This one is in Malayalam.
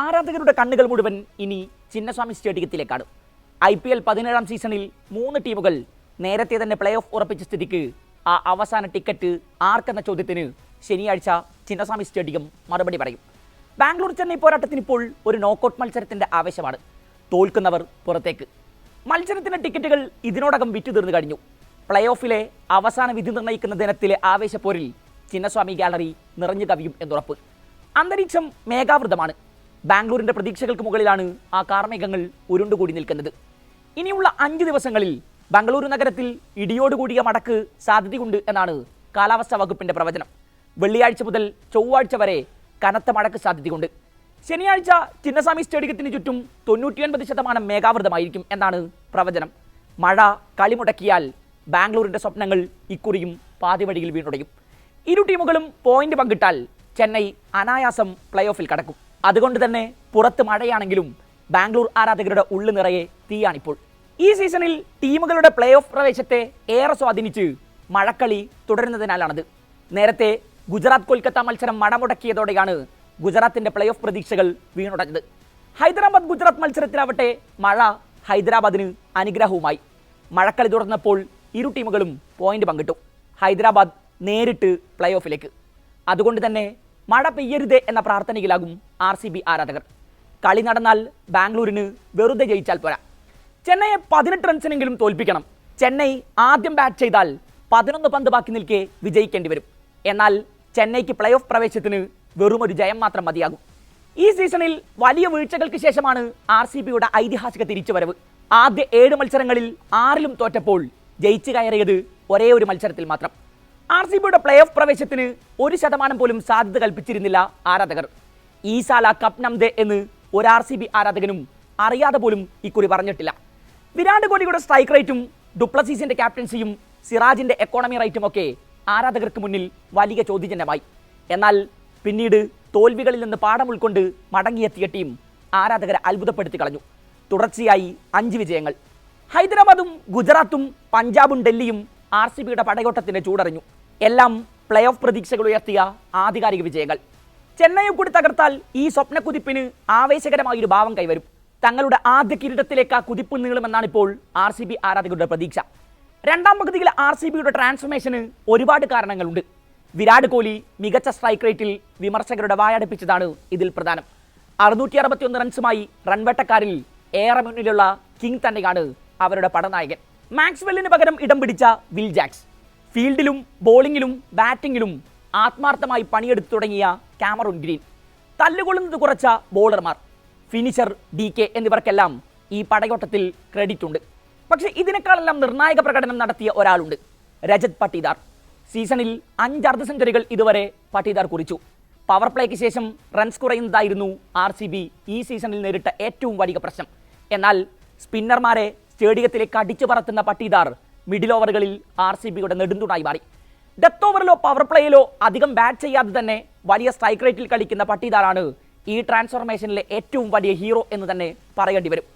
ആരാധകരുടെ കണ്ണുകൾ മുഴുവൻ ഇനി ചിന്നസ്വാമി സ്റ്റേഡിയത്തിലേക്കാണ്. ഐ പി എൽ പതിനേഴാം സീസണിൽ മൂന്ന് ടീമുകൾ നേരത്തെ തന്നെ പ്ലേ ഓഫ് ഉറപ്പിച്ച സ്ഥിതിക്ക് ആ അവസാന ടിക്കറ്റ് ആർക്കെന്ന ചോദ്യത്തിന് ശനിയാഴ്ച ചിന്നസ്വാമി സ്റ്റേഡിയം മറുപടി പറയും. ബാംഗ്ലൂർ ചെന്നൈ പോരാട്ടത്തിന് ഇപ്പോൾ ഒരു നോക്കൌട്ട് മത്സരത്തിന്റെ ആവശ്യമാണ് തോൽക്കുന്നവർ പുറത്തേക്ക്. മത്സരത്തിന്റെ ടിക്കറ്റുകൾ ഇതിനോടകം വിറ്റു തീർന്നു കഴിഞ്ഞു. പ്ലേ ഓഫിലെ അവസാന വിധി നിർണയിക്കുന്ന ദിനത്തിലെ ആവേശപ്പോരിൽ ചിന്നസ്വാമി ഗാലറി നിറഞ്ഞു കവിയും എന്നുറപ്പ്. അന്തരീക്ഷം മേഘാവൃതമാണ്. ബാംഗ്ലൂരിന്റെ പ്രതീക്ഷകൾക്ക് മുകളിലാണ് ആ കാർമേഘങ്ങൾ ഉരുണ്ടുകൂടി നിൽക്കുന്നത്. ഇനിയുള്ള അഞ്ച് ദിവസങ്ങളിൽ ബംഗളൂരു നഗരത്തിൽ ഇടിയോടുകൂടിയ മടക്ക് സാധ്യതയുണ്ട് എന്നാണ് കാലാവസ്ഥാ വകുപ്പിന്റെ പ്രവചനം. വെള്ളിയാഴ്ച മുതൽ ചൊവ്വാഴ്ച വരെ കനത്ത മഴയ്ക്ക് സാധ്യതയുണ്ട്. ശനിയാഴ്ച ചിന്നസ്വാമി സ്റ്റേഡിയത്തിന് ചുറ്റും തൊണ്ണൂറ്റിയൊൻപത് ശതമാനം മേഘാവൃതമായിരിക്കും എന്നാണ് പ്രവചനം. മഴ കളിമുടക്കിയാൽ ബാംഗ്ലൂരിന്റെ സ്വപ്നങ്ങൾ ഇക്കുറിയും പാതിവഴിയിൽ വീണുടയും. ഇരു ടീമുകളും പോയിന്റ് പങ്കിട്ടാൽ ചെന്നൈ അനായാസം പ്ലേ ഓഫിൽ കടക്കും. അതുകൊണ്ട് തന്നെ പുറത്ത് മഴയാണെങ്കിലും ബാംഗ്ലൂർ ആരാധകരുടെ ഉള്ളു നിറയെ തീയാണിപ്പോൾ. ഈ സീസണിൽ ടീമുകളുടെ പ്ലേ ഓഫ് പ്രവേശത്തെ ഏറെ സ്വാധീനിച്ച് മഴക്കളി തുടരുന്നതിനാലാണത്. നേരത്തെ ഗുജറാത്ത് കൊൽക്കത്ത മത്സരം മഴ മുടക്കിയതോടെയാണ് ഗുജറാത്തിന്റെ പ്ലേ ഓഫ് പ്രതീക്ഷകൾ വീണുടഞ്ഞത്. ഹൈദരാബാദ് ഗുജറാത്ത് മത്സരത്തിലാവട്ടെ മഴ ഹൈദരാബാദിന് അനുഗ്രഹവുമായി. മഴക്കളി തുടർന്നപ്പോൾ ഇരു ടീമുകളും പോയിന്റ് പങ്കിട്ടു. ഹൈദരാബാദ് നേരിട്ട് പ്ലേ ഓഫിലേക്ക് അതുകൊണ്ട് തന്നെ മഴ പെയ്യരുതേ എന്ന പ്രാർത്ഥനയിലാകും ആർ സി ബി ആരാധകർ. കളി നടന്നാൽ ബാംഗ്ലൂരിന് വെറുതെ ജയിച്ചാൽ പോരാ. ചെന്നൈയെ പതിനെട്ട് റൺസിനെങ്കിലും തോൽപ്പിക്കണം. ചെന്നൈ ആദ്യം ബാറ്റ് ചെയ്താൽ പതിനൊന്ന് പന്ത് ബാക്കി നിൽക്കെ വിജയിക്കേണ്ടി വരും. എന്നാൽ ചെന്നൈക്ക് പ്ലേ ഓഫ് പ്രവേശത്തിന് വെറും ഒരു ജയം മാത്രം മതിയാകും. ഈ സീസണിൽ വലിയ വീഴ്ചകൾക്ക് ശേഷമാണ് ആർ സി ബിയുടെ ഐതിഹാസിക തിരിച്ചുവരവ്. ആദ്യ ഏഴ് മത്സരങ്ങളിൽ ആറിലും തോറ്റപ്പോൾ ജയിച്ചു കയറിയത് ഒരേ ഒരു മത്സരത്തിൽ മാത്രം. ആർ സി ബിയുടെ പ്ലേ ഓഫ് പ്രവേശത്തിന് ഒരു ശതമാനം പോലും സാധ്യത കൽപ്പിച്ചിരുന്നില്ല ആരാധകർ. ഈ സാല കപ്പ് നംദേ എന്ന് ഒരു ആർ സി ബി ആരാധകനും അറിയാതെ പോലും ഇക്കുറി പറഞ്ഞിട്ടില്ല. വിരാട് കോഹ്ലിയുടെ സ്ട്രൈക്ക് റേറ്റും ഡുപ്ലസീസിന്റെ ക്യാപ്റ്റൻസിയും സിറാജിന്റെ എക്കോണമി റേറ്റും ഒക്കെ ആരാധകർക്ക് മുന്നിൽ വലിയ ചോദ്യചിഹ്നമായി. എന്നാൽ പിന്നീട് തോൽവികളിൽ നിന്ന് പാഠം ഉൾക്കൊണ്ട് മടങ്ങിയെത്തിയ ടീം ആരാധകരെ അത്ഭുതപ്പെടുത്തി കളഞ്ഞു. തുടർച്ചയായി അഞ്ച് വിജയങ്ങൾ. ഹൈദരാബാദും ഗുജറാത്തും പഞ്ചാബും ഡൽഹിയും ആർ സി ബിയുടെ പടയോട്ടത്തിന് ചൂടറിഞ്ഞു. എല്ലാം പ്ലേ ഓഫ് പ്രതീക്ഷകൾ ഉയർത്തിയ ആധികാരിക വിജയങ്ങൾ. ചെന്നൈയെ കൂടി തകർത്താൽ ഈ സ്വപ്നക്കുതിപ്പിന് ആവേശകരമായൊരു ഭാവം കൈവരും. തങ്ങളുടെ ആദ്യ കിരീടത്തിലേക്ക് ആ കുതിപ്പ് നീളുമെന്നാണ് ഇപ്പോൾ ആർ സി ബി ആരാധകരുടെ പ്രതീക്ഷ. രണ്ടാം പകുതിയിലെ ആർ സി ബിയുടെ ട്രാൻസ്ഫോർമേഷന് ഒരുപാട് കാരണങ്ങളുണ്ട്. വിരാട് കോഹ്ലി മികച്ച സ്ട്രൈക്ക് റേറ്റിൽ വിമർശകരുടെ വായടപ്പിച്ചതാണ് ഇതിൽ പ്രധാനം. അറുന്നൂറ്റി അറുപത്തിയൊന്ന് റൺസുമായി റൺവേട്ടക്കാരിൽ ഏറെ മുന്നിലുള്ള കിങ് തന്നെയാണ് അവരുടെ പടനായകൻ. മാക്സ്വെല്ലിന് പകരം ഇടം പിടിച്ച വിൽ ജാക്സ്. ഫീൽഡിലും ബോളിങ്ങിലും ബാറ്റിങ്ങിലും ആത്മാർത്ഥമായി പണിയെടുത്തു തുടങ്ങിയ ക്യാമറൂൺ ഗ്രീൻ. തല്ലുകൊള്ളുന്നത് കുറച്ച ബോളർമാർ. ഫിനിഷർ ഡി കെ എന്നിവർക്കെല്ലാം ഈ പടയോട്ടത്തിൽ ക്രെഡിറ്റ് ഉണ്ട്. പക്ഷേ ഇതിനേക്കാളെല്ലാം നിർണായക പ്രകടനം നടത്തിയ ഒരാളുണ്ട് രജത് പട്ടിദാർ. സീസണിൽ അഞ്ച് അർദ്ധ സെഞ്ചുറികൾ ഇതുവരെ പട്ടിദാർ കുറിച്ചു. പവർ പ്ലേക്ക് ശേഷം റൺസ് കുറയുന്നതായിരുന്നു ആർ സി ബി ഈ സീസണിൽ നേരിട്ട ഏറ്റവും വലിയ പ്രശ്നം. എന്നാൽ സ്പിന്നർമാരെ സ്റ്റേഡിയത്തിലേക്ക് അടിച്ചു പറത്തുന്ന പട്ടീദാർ മിഡിൽ ഓവറുകളിൽ ആർ സി ബിയുടെ നെടുന്തുണായി മാറി. ഡെത്ത് ഓവറിലോ പവർ പ്ലേയിലോ അധികം ബാറ്റ് ചെയ്യാതെ തന്നെ വലിയ സ്ട്രൈക്ക് റേറ്റിൽ കളിക്കുന്ന പട്ടീദാറാണ് ഈ ട്രാൻസ്ഫോർമേഷനിലെ ഏറ്റവും വലിയ ഹീറോ എന്ന് തന്നെ പറയേണ്ടി വരും.